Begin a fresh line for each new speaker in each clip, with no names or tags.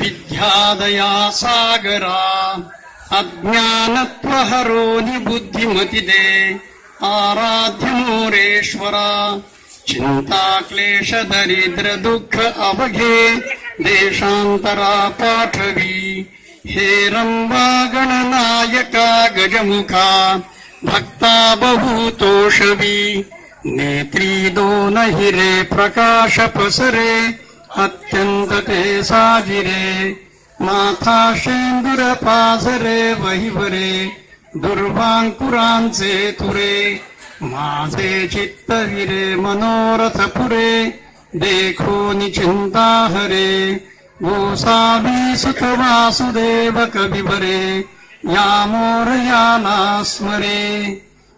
विद्यादया सागरा। अज्ञानत्वहरोनि बुद्धिमतिदे आराध्य मोरेश्वरा। चिंता क्लेश दरिद्र दुःख अवघे। देशांतरा पाठवी। हे रंबा गणनायका गजमुखा। भक्ता बहुतोषवी। नेत्री दोन हिरे प्रकाश पसरे अत्यंत ते साजिरे माथा शेंदुर पाझरे वहिवरे दुर्वांकुरांचे तुरे माझे चित्त हिरे मनोरथ पुरे देखो निचिंता हरे गोसावी सुख वासुदेव कविवरे या मोरया नास्मरे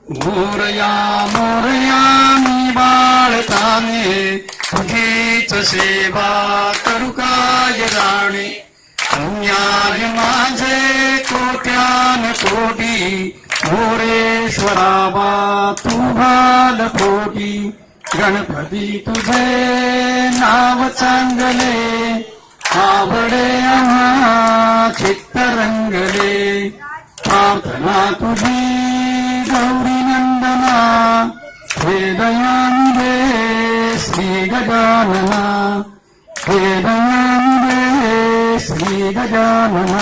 मोरया मोरया मी बाळताने तुझे सेवा करू काय राणे? पुण्याय माझे कोट्यान कोटी मोरेश्वरावा तू भाल पोटी गणपती तुझे नाव चांगले आवडे आम्हा चित्त रंगले प्रार्थना तुझी गौरी नंदना हे दयानुदे శ్రీ గజానన శ్రీ గజానన శ్రీ గజానన